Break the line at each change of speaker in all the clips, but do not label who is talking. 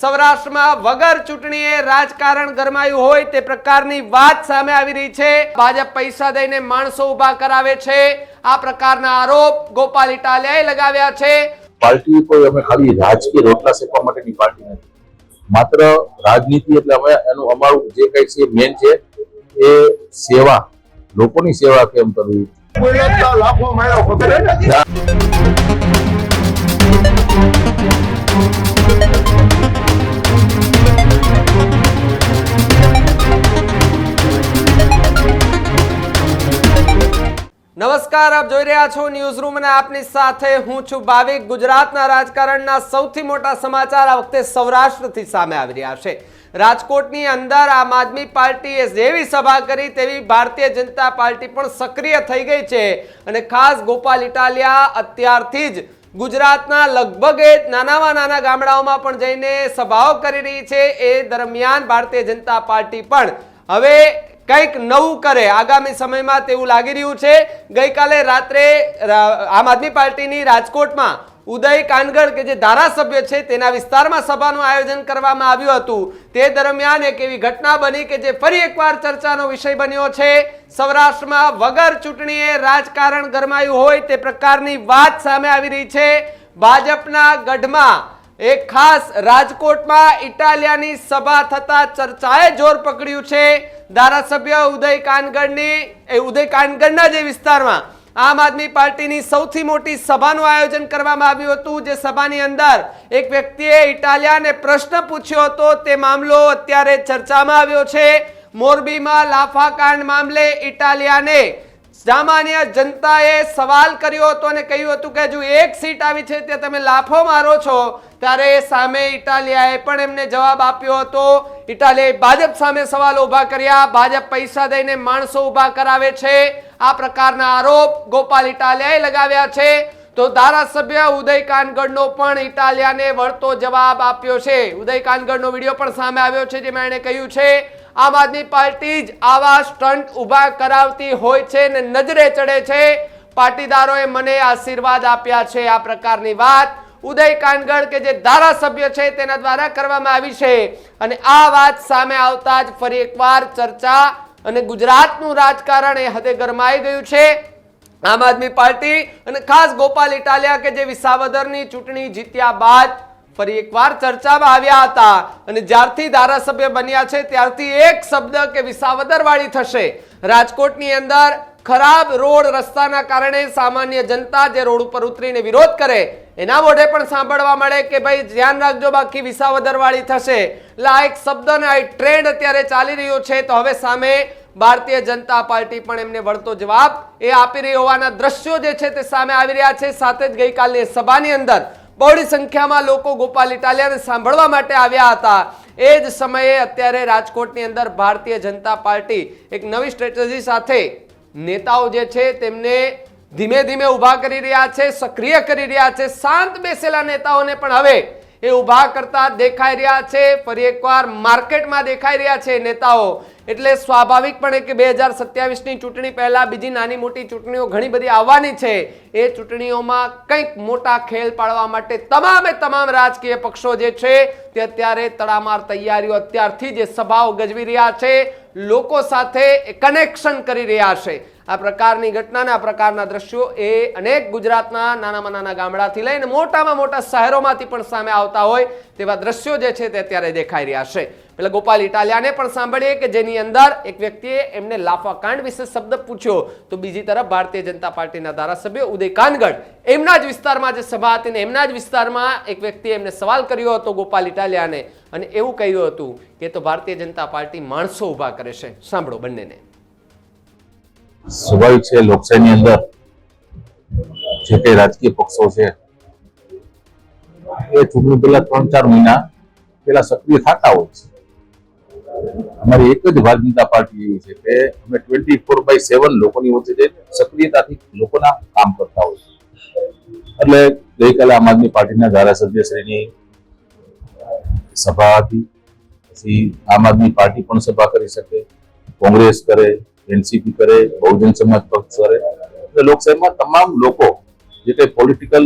સૌરાષ્ટ્રમાં વગર ચૂંટણીએ રાજકારણ ગરમાયું હોય તે પ્રકારની વાત સામે આવી રહી છે. ભાજપ પૈસા દઈને માણસો ઊભા કરાવે છે. આ પ્રકારના આરોપ ગોપાલ ઇટાલિયાએ લગાવ્યા છે.
પાર્ટી કોઈ અમે ખાલી રાજકીય રોટલા શેકવા માટેની પાર્ટી નથી. માત્ર રાજનીતિ એટલે અમે એનું અમારું જે કઈ છે મેન છે એ સેવા લોકોની સેવા કેમ કરવી?
લાખો
નમસ્કાર, આપ જોઈ રહ્યા છો ન્યૂઝ રૂમ અને આપની સાથે હું છું ભાવિક. ગુજરાતના રાજકારણના સૌથી મોટા સમાચાર આ વખતે સૌરાષ્ટ્રથી સામે આવી રહ્યા છે. રાજકોટની અંદર આમ આદમી પાર્ટીએ જેવી સભા કરી તેવી ભારતીય જનતા પાર્ટી પણ સક્રિય થઈ ગઈ છે. અને ખાસ ગોપાલ ઇટાલિયા અત્યારથી જ ગુજરાતના લગભગ નાનામાં નાના ગામડાઓમાં પણ જઈને સભાઓ કરી રહી છે. એ દરમિયાન ભારતીય જનતા પાર્ટી પણ હવે કંઈક નવું કરે. આગામી સમયમાં તેવું લાગી રહ્યું છે, ગઈકાલે રાત્રે આમ આદમી પાર્ટીની રાજકોટમાં ઉદય કાનગડ કે જે ધારાસભ્ય છે, તેના વિસ્તારમાં સભાનું આયોજન કરવામાં આવ્યું હતું. તે દરમિયાન એક એવી ઘટના બની કે જે ફરી એકવાર ચર્ચાનો વિષય બન્યો છે. સૌરાષ્ટ્રમાં વગર ચૂંટણીએ રાજકારણ ગરમાયું હોય તે પ્રકારની વાત સામે આવી રહી છે. ભાજપના ગઢમાં એક ખાસ રાજકોટમાં ઇટાલિયાની સભા થતા ચર્ચાએ જોર પકડ્યું છે. ધારાસભ્ય ઉદય કાનગડની એ ઉદય કાનગડના જે વિસ્તારમાં આમ આદમી પાર્ટીની સૌથી મોટી સભાનું આયોજન કરવામાં આવ્યું હતું, જે સભાની અંદર એક વ્યક્તિએ ઇટાલિયાને પ્રશ્ન પૂછ્યો હતો. તે મામલો અત્યારે ચર્ચામાં આવ્યો છે. મોરબીમાં લાફાકાંડ મામલે ઇટાલિયાને સામાન્ય જનતાએ સવાલ કર્યો હતો અને કહ્યું હતું કે હજુ એક સીટ આવી છે તે તમે લાફો મારો છો, ત્યારે સામે ઇટાલિયાએ પણ એમને જવાબ આપ્યો હતો. ઇટાલિયાએ ભાજપ સામે સવાલ ઊભા કર્યા. ભાજપ પૈસા દઈને માણસો ઊભા કરાવે છે. આ પ્રકારના આરોપ ગોપાલ ઇટાલિયાએ લગાવ્યા છે. તો ધારાસભ્ય ઉદય કાનગડનો પણ ઇટાલિયાને વળતો જવાબ આપ્યો છે. ઉદય કાનગડનો વીડિયો પણ સામે આવ્યો છે, જેમાં એણે કહ્યું છે આમ આદમી પાર્ટી જ આવા સ્ટન્ટ ઊભા કરાવતી હોય છે ને નજરે ચડે છે. પાટીદારોએ મને આશીર્વાદ આપ્યા છે આ પ્રકારની વાત. ઉદય કાનગડ કે જે ધારાસભ્ય છે તેના દ્વારા કરવામાં આવી છે. અને આ વાત સામે આવતા જ ફરી એકવાર ચર્ચા અને ગુજરાતનું રાજકારણ એ હદે ગરમાઈ ગયું છે. આમ આદમી પાર્ટી અને ખાસ ગોપાલ ઇટાલિયા કે જે વિસાવદરની ચૂંટણી જીત્યા બાદ ફરી એકવાર ચર્ચામાં આવ્યા હતા અને જ્યારથી ધારાસભ્ય બન્યા છે, ત્યારથી એક શબ્દ કે વિસાવદર વાળી થશે. રાજકોટની અંદર ખરાબ રોડ રસ્તાના કારણે સામાન્ય જનતા જે રોડ ઉપર ઉતરીને વિરોધ કરે, એના મોઢે પણ સાંભળવા મળે કે ભાઈ, ધ્યાન રાખજો, બાકી વિસાવદર વાળી થશે. એટલે આ એક શબ્દ અને આ ટ્રેન્ડ અત્યારે ચાલી રહ્યો છે, તો હવે સામે ભારતીય જનતા પાર્ટી પણ એમને વળતો જવાબ એ આપી રહી હોવાના દ્રશ્યો જે છે તે સામે આવી રહ્યા છે. સાથે જ ગઈકાલની સભાની અંદર બહોળી સંખ્યામાં લોકો ગોપાલ ઇટાલિયાને સાંભળવા માટે આવ્યા હતા. એ જ સમયે અત્યારે રાજકોટની અંદર ભારતીય જનતા પાર્ટી એક નવી સ્ટ્રેટેજી સાથે નેતાઓ જે છે તેમને ધીમે ધીમે ઊભા કરી રહ્યા છે, સક્રિય કરી રહ્યા છે, શાંત બેસેલા નેતાઓને પણ હવે એ ઊભા કરતા દેખાઈ રહ્યા છે. ફરી એકવાર માર્કેટમાં દેખાઈ રહ્યા છે નેતાઓ. એટલે સ્વાભાવિકપણે કે બે હજાર સત્યાવીસની ચૂંટણી પહેલા બીજી નાની મોટી ચૂંટણીઓ ઘણી બધી આવવાની છે. એ ચૂંટણીઓમાં કંઈક મોટા ખેલ પાડવા માટે તમામે તમામ રાજકીય પક્ષો જે છે તે અત્યારે તડામાર તૈયારીઓ અત્યારથી જે સભાઓ ગજવી રહ્યા છે, લોકો સાથે કનેક્શન કરી રહ્યા છે. આ પ્રકારની ઘટનાના, આ પ્રકારના દ્રશ્યો એ અનેક ગુજરાતના નાનામાં નાના ગામડાથી લઈને મોટામાં મોટા શહેરોમાંથી પણ સામે આવતા હોય તેવા દ્રશ્યો જે છે તે અત્યારે દેખાઈ રહ્યા છે. પેલા ગોપાલ ઇટાલિયાને પણ સાંભળીએ કે જેની અંદર એક વ્યક્તિએ એમને લાફાકાંડ વિશે શબ્દ પૂછ્યો. તો બીજી તરફ ભારતીય જનતા પાર્ટીના ધારાસભ્ય ઉદય કાનગઢ એમના જ વિસ્તારમાં જે સભા હતી ને એમના જ વિસ્તારમાં એક વ્યક્તિએ એમને સવાલ કર્યો હતો ગોપાલ ઇટાલિયાને અને એવું કહ્યું હતું કે તો ભારતીય જનતા પાર્ટી માણસો ઊભા કરે છે. સાંભળો બંનેને.
સ્વાભાવિક છે, લોકશાહીની અંદર જે કઈ રાજકીય પક્ષો છે, એ ચૂંટણી પહેલા ત્રણ ચાર મહિના પેલા સક્રિય થતા હોય છે. અમારી એક જ ભારતીય જનતા પાર્ટી એવી છે કે અમે ટ્વેન્ટી ફોર બાય સેવન લોકોની વચ્ચે જઈને સક્રિયતાથી લોકોના કામ કરતા હોય એટલે ગઈકાલે આમ આદમી પાર્ટીના ધારાસભ્યશ્રીની સભા હતી. પછી આમ આદમી પાર્ટી પણ સભા કરી શકે. કોંગ્રેસ કરે, એનસીપી કરે, બહુજન સમાજ પક્ષ કરે. એટલે લોકસભામાં તમામ લોકો જે કંઈ પોલિટિકલ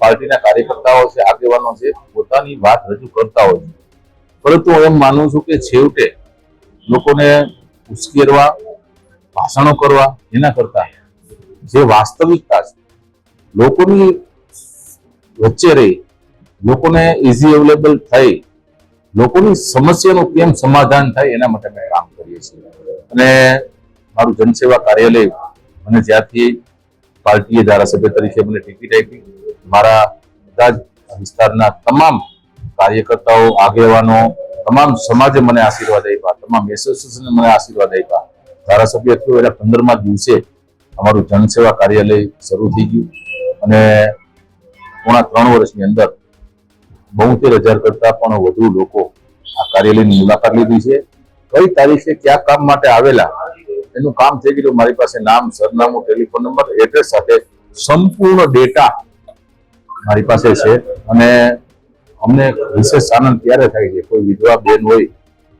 પાર્ટીના કાર્યકર્તાઓ છે, આગેવાનો છે, પોતાની વાત રજૂ કરતા હોય છે. પરંતુ હું એમ માનું છું કે છેવટે લોકોને ઉશ્કેરવા, ભાષણો કરવા એના કરતા જે વાસ્તવિકતા છે, લોકોની વચ્ચે રહી, લોકોને ઇઝી અવેલેબલ થઈ, લોકોની સમસ્યાનું કેમ સમાધાન થાય એના માટે અમે કામ કરીએ છીએ. અને મારું જનસેવા કાર્યાલય મને જ્યાંથી પાર્ટીએ ધારાસભ્ય તરીકે મને ટિકિટ આપી, મારા બધા જ વિસ્તારના તમામ કાર્યકર્તાઓ, આગેવાનો, તમામ સમાજે મને આશીર્વાદ આપ્યા, તમામ એસોસિએશને મને આશીર્વાદ આપ્યા. ધારાસભ્ય થયો એટલે પંદરમા દિવસે અમારું જનસેવા કાર્યાલય શરૂ થઈ ગયું. અને પોણા ત્રણ વર્ષની અંદર બોતેર હજાર કરતા પણ વધુ લોકો આ કાર્યાલયની મુલાકાત લીધી છે. કઈ તારીખે કયા કામ માટે આવેલા, એનું કામ થઈ ગયું. મારી પાસે નામ, સરનામું, ટેલિફોન નંબર, એડ્રેસ સાથે સંપૂર્ણ ડેટા મારી પાસે છે. અને અમને વિશેષ આનંદ ત્યારે થાય છે, કોઈ વિધવા બેન હોય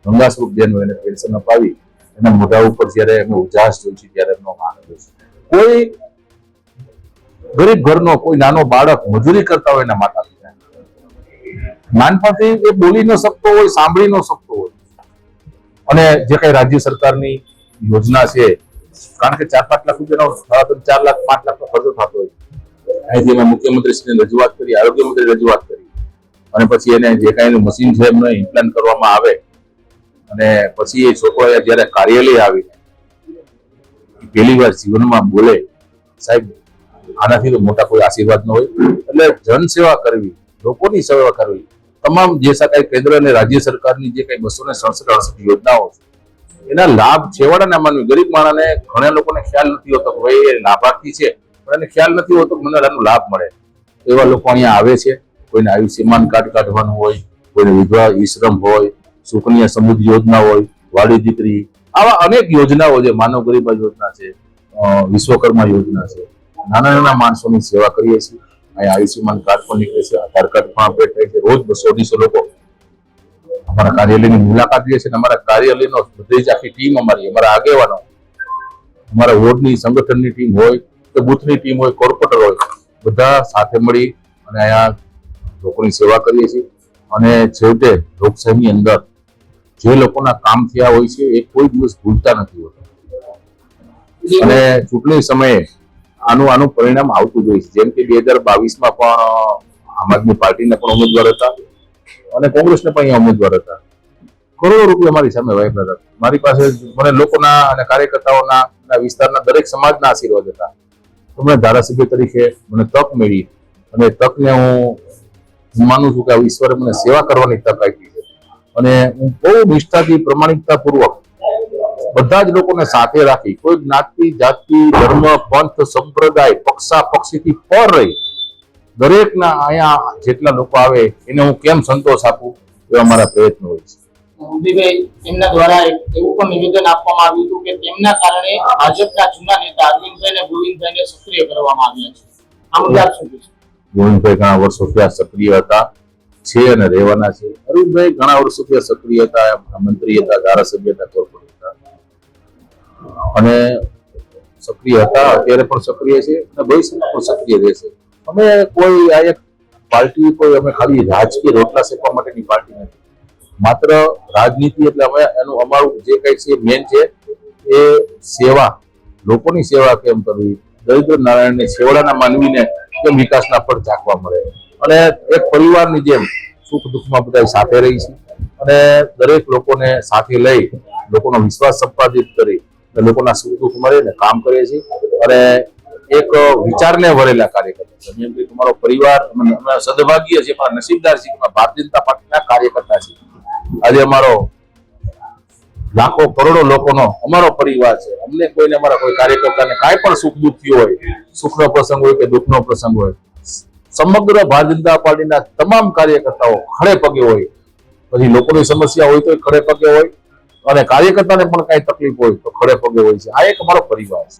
ગંગાસ્વરૂપ બેન હોય, એને પેન્શન અપાવી, એના મોઢા ઉપર જ્યારે એમનો ઉજાસ જોઈ છે ત્યારે એમનો માન જોઈ છે કોઈ ગરીબ ઘરનો, કોઈ નાનો બાળક મજૂરી કરતા હોય, એના માતા પિતા. નાનપણથી એ બોલી ન શકતો હોય, સાંભળી ન શકતો હોય. અને જે કઈ રાજ્ય સરકારની યોજના છે, કારણ કે ચાર પાંચ લાખ રૂપિયાનો સાડા ચાર લાખ, પાંચ લાખનો ખર્ચો થતો હોય. અહીંથી અમે મુખ્યમંત્રીશ્રીને રજૂઆત કરી આરોગ્ય મંત્રી રજૂઆત કરી. અને પછી એને જે કાંઈ મશીન છે એમને ઇમ્પ્લાન્ટ કરવામાં આવે. અને પછી એ છોકરાએ જ્યારે કાર્યાલય આવીને પહેલી વાર જીવનમાં બોલે, સાહેબ, આનાથી તો મોટા કોઈ આશીર્વાદ ન હોય. એટલે જનસેવા કરવી, લોકોની સેવા કરવી, તમામ જે શકાય કેન્દ્ર અને રાજ્ય સરકારની જે કઈ બસો ને સડસઠ અડસઠ યોજનાઓ છે, એના લાભ છેવાડાના માનવી, ગરીબ માણસને ઘણા લોકોને ખ્યાલ નથી હોતો કે ભાઈ એ લાભાર્થી છે, પણ એને ખ્યાલ નથી હોતો મને આનો લાભ મળે. એવા લોકો અહીંયા આવે છે. કોઈને આયુષ્યમાન કાર્ડ કાઢવાનું હોય, કોઈને વિધવા ઈ હોય, સુકન્યા સમૃદ્ધિ યોજના હોય વાડી દીકરી, આવા અનેક યોજનાઓ જે માનવ ગરીબા યોજના છે વિશ્વકર્મા યોજના છે. નાના નાના માણસોની સેવા કરીએ છીએ. અહીંયા આયુષ્યમાન કાર્ડ પણ નીકળે છે, આધાર કાર્ડ પણ અપડેટ થાય છે. રોજ બસો અઢીસો લોકો અમારા કાર્યાલયની મુલાકાત લે છે અમારા કાર્યાલયનો બધી જ આખી ટીમ અમારી, અમારા આગેવાનો, અમારા વોર્ડની સંગઠનની ટીમ હોય કે બુથની ટીમ હોય, કોર્પોરેટર હોય, બધા સાથે મળી અને અહીંયા લોકોની સેવા કરીએ છીએ. અને છેવટે લોકશાહીની અંદર જે લોકોના કામ થયા હોય છે, એ કોઈ દિવસ ભૂલતા નથી હોતા. અને ચૂંટણી સમયે આનું આનું પરિણામ આવતું જ છે. જેમ કે બે હજાર બાવીસમાં પણ આમ આદમી પાર્ટીના પણ ઉમેદવાર હતા અને કોંગ્રેસના પણ અહીંયા ઉમેદવાર હતા. કરોડો રૂપિયા મારી સામે વાપર્યા હતા. મારી પાસે મને લોકોના અને કાર્યકર્તાઓના વિસ્તારના દરેક સમાજના આશીર્વાદ હતા. તો મને ધારાસભ્ય તરીકે મને તક મળી અને તકને હું હું માનું છું કે આ ઈશ્વરે મને સેવા કરવાની તક આપી છે. અને હું બહુ નિષ્ઠાથી પ્રમાણિકતા પૂર્વક બધા જ લોકોને સાથે રાખી કોઈ જ્ઞાતિ જાતિ ધર્મ પંથ સંપ્રદાય પક્ષા પક્ષીથી પર રહી દરેકના અહીંયા જેટલા લોકો આવે એને હું કેમ સંતોષ આપું એવા મારા પ્રયત્નો હોય છે.
મોદીભાઈ એમના દ્વારા એવું પણ નિવેદન આપવામાં આવ્યું હતું કે તેમના કારણે ભાજપના જૂના નેતા અરવિંદભાઈ અને ગોવિંદભાઈને સક્રિય કરવામાં આવ્યા છે. આ મુદ્દે શું કહેશો
ગોવિંદભાઈ ઘણા વર્ષોથી આ સક્રિય હતા, છે અને રહેવાના છે. અરુણભાઈ ઘણા વર્ષોથી આ સક્રિય હતા મંત્રી હતા, ધારાસભ્ય હતા કોર્પોરેટ હતા. અને સક્રિય હતા, અત્યારે પણ સક્રિય છે અને ભવિષ્યમાં પણ સક્રિય રહેશે. અમે કોઈ આ એક પાર્ટી કોઈ અમે ખાલી રાજકીય રોટલા શેકવા માટેની પાર્ટી નથી. માત્ર રાજનીતિ એટલે અમે એનું અમારું જે કઈ છે મેન છે, એ સેવા, લોકોની સેવા કેમ કરવી? દરિદ્ર નારાયણને છેવાડાના માનવીને કેમ વિકાસના પર ઝાંકવા મળે. અને એક પરિવારની જેમ સુખ દુઃખમાં બધા સાથે રહી છે. અને દરેક લોકોને સાથે લઈ લોકોનો વિશ્વાસ સંપાદિત કરી લોકોના સુખ દુઃખ મળે કામ કરીએ છીએ અને એક વિચારને વરેલા કાર્યકર્તા છે. જેમ કે તમારો પરિવાર સદભાગ્ય છે પણ નસીબદાર છે ભારતીય જનતા પાર્ટીના કાર્યકર્તા છીએ. આજે અમારો લાખો કરોડો લોકોનો અમારો પરિવાર છે. અમને કોઈને અમારા કોઈ કાર્યકર્તાને કાંઈ પણ સુખ દુઃખ થયું હોય સુખનો પ્રસંગ હોય કે દુઃખનો પ્રસંગ હોય સમગ્ર ભારતીય જનતા પાર્ટીના તમામ કાર્યકર્તાઓ ખડે પગે હોય. પછી લોકોની સમસ્યા હોય તો ખડે પગે હોય અને કાર્યકર્તાને પણ કઈ તકલીફ હોય તો ખડે પગે હોય છે. આ એક અમારો પરિવાર છે.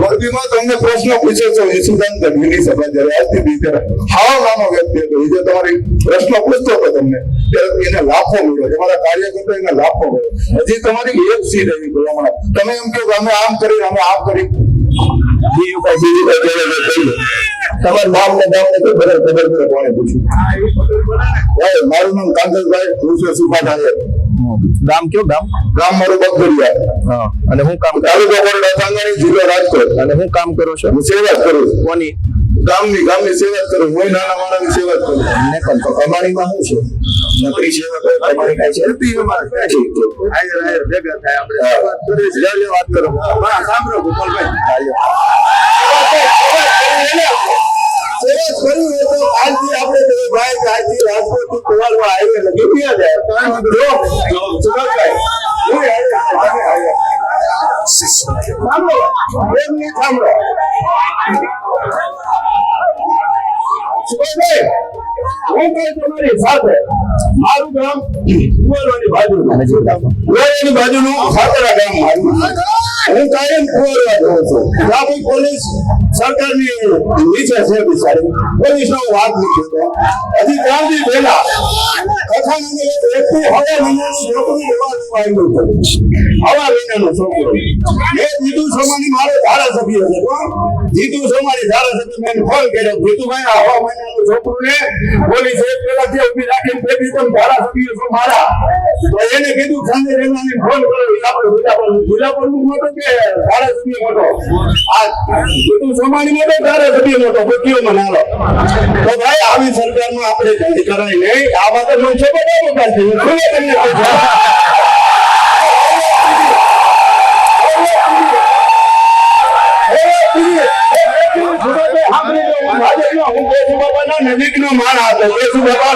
મોરબીમાં તમને પ્રશ્ન પૂછે છે ઈસુદાન ગઢવીની સભા જયારે આજથી બીજે હાવ નાનો વ્યક્તિ હતો. એ જે તમારી પ્રશ્ન પૂછતો હતો તમને એને લાખો મળ્યો. તમારા કાર્યકર્તા એને લાખો મળ્યો. હજી તમારી એક સીટ આવી હમણાં. તમે એમ કહો કે અમે આમ કરી અમે આમ કરી. તમારું નામ ને ગામ ને કઈ કોને પૂછ્યું? મારું નામ કાંતલભાઈ હું છું સુભાષ
ગામ કયો ગામ?
ગામ મારું
હા અને હું કામ
તાલુકો કોરડા સાંગાણી જિલ્લો રાજકોટ.
અને હું કામ કરો છો?
હું સેવા જ કરું
કોની?
ગામની ગામની સેવા જ કરું. હું નાના માણસની સેવા જ કરું.
ને પણ તો
કમાણીમાં શું છે? નોકરી સેવા કરે કમાણી કાંઈ છે? નથી અમારે ક્યાં છે. આયર આયર ભેગા થાય આપણે. વાત કરીએ લે, લે, વાત કરો. હા સાંભળો ગોપાલભાઈ. સેવા જ કરવી તો આજથી આપણે બે ભાઈ આજથી રાજકોટથી કુવાડવા હાઈવે લગી ગયા જાય જો સુભાષભાઈ હું હાઈવે, હાઈવે, સાંભળો. તમારી સાથે, મારું ગામ મારું. પોલીસ સરકારની નીચે છે બિચારી. પોલીસનો નો વાત નથી હજી ત્રણથી પહેલા કથાણાનો એક વ્યક્તિ હવા મહિનાનું છોકરું લેવાનું આવ્યું હતું. હવા મહિનાનું છોકરું એ જીતુ સોમાની મારો ધારાસભ્ય છે એક મારા. એને કીધું, સાંજે રેલાને ફોન કરો આપણે ગુલાબર ગુલાબર મોટો કે ધારાસભ્ય મોટો? આ જીતુ સોમાની મોટો, ધારાસભ્ય મોટો બુદ્ધિઓ મનાલો તો ભાઈ આવી સરકારમાં આપણે કઈ કરાય નહીં. આ વાત મને છે બધા મોટા છે નો માણ હતો કેશુ બાબા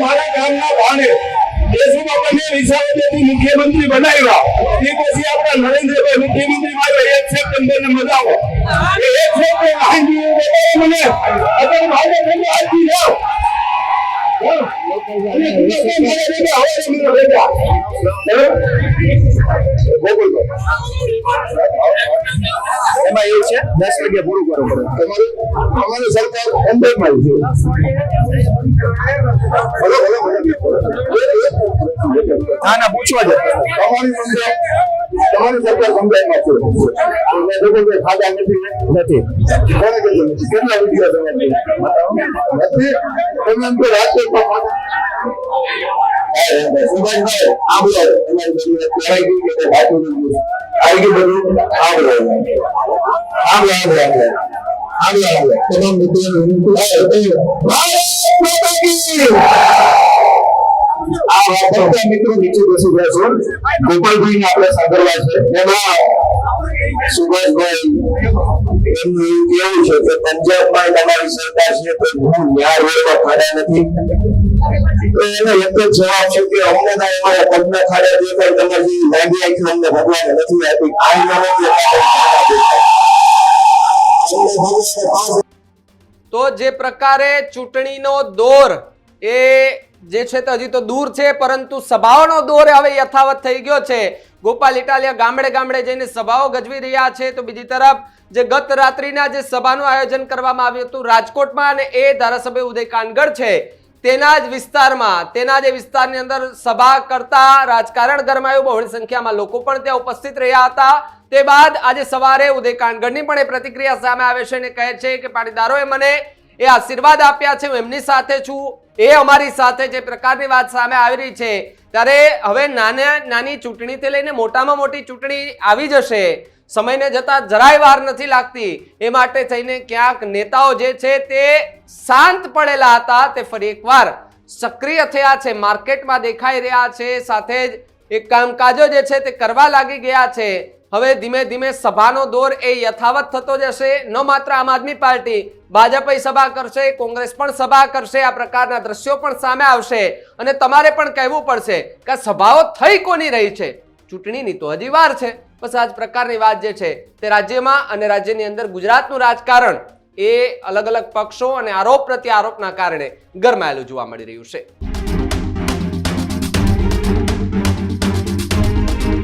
મારા ગામના ભાણે કેશુ બાબાને વિસાવદરથી મુખ્યમંત્રી બનાવ્યા. એ પછી આપણા નરેન્દ્રભાઈ મુખ્યમંત્રી મારે એક સપ્ટેમ્બર ને મજાવો એક સપ્ટેમ્બર મને. અગર મારે તમે આજી જાઓ.
એમાં એવું છે દસ વાગે પૂરું કરવું પડે
અમારી સરકાર બોલો, બોલો, બોલો.
ના ના પૂછવા જ
તમારી મંદિર તમારી સરકાર સમજાયમાં છે મિત્રો નીચે બેસી તો નથી તો એનો જ જવાબ છે કે અમને ના એમાં પગના ખાડા દેખાય તમારી લાંબી નથી
તો જે પ્રકારે ચૂંટણીનો દોર એ જે છે તો હજી તો દૂર છે, પરંતુ સભાઓનો દોર હવે યથાવત થઈ ગયો છે. ગોપાલ ઇટાલિયા ગામડે ગામડે જઈને સભાઓ ગજવી રહ્યા છે. તો બીજી તરફ, જે ગત રાત્રિના જે સભાનું આયોજન કરવામાં આવ્યું હતું, રાજકોટમાં અને એ ધારાસભ્ય ઉદય કાનગડ છે, તેના જ વિસ્તારમાં, તેના જે વિસ્તારની અંદર સભા કરતા રાજકારણ ગરમાયું, બહોળી સંખ્યામાં લોકો પણ ત્યાં ઉપસ્થિત રહ્યા હતા. તે બાદ આજે સવારે ઉદય કાનગડની પણ એ પ્રતિક્રિયા સામે આવે છે અને કહે છે કે, પાટીદારોએ મને એ આશીર્વાદ આપ્યા છે, હું એમની સાથે છું. એ અમારી સાથે જે પ્રકારની વાત સામે આવી રહી છે, ત્યારે હવે નાના, નાની ચૂંટણીથી લઈને મોટામાં મોટી ચૂંટણી આવી જશે. સમયને જતા જરાય વાર નથી લાગતી. એ માટે થઈને ક્યાંક નેતાઓ જે છે તે શાંત પડેલા હતા, તે ફરી એકવાર સક્રિય થયા છે, માર્કેટમાં દેખાઈ રહ્યા છે. સાથે જ એ કામકાજો જે છે તે કરવા લાગી ગયા છે. હવે ધીમે ધીમે સભાનો દોર એ યથાવત થતો જશે. ન માત્ર આમ આદમી પાર્ટી, ભાજપ સભા કરશે, કોંગ્રેસ પણ સભા કરશે, આ પ્રકારના દ્રશ્યો પણ સામે આવશે. અને તમારે પણ કહેવું પડશે કે સભાઓ થઈ કોની રહી છે? ચૂંટણીની તો હજી વાર છે. બસ આ જ પ્રકારની વાત જે છે તે રાજ્યમાં અને રાજ્યની અંદર ગુજરાતનું રાજકારણ એ અલગ અલગ પક્ષો અને આરોપ પ્રત્યે આરોપના કારણે ગરમાયેલું જોવા મળી રહ્યું છે.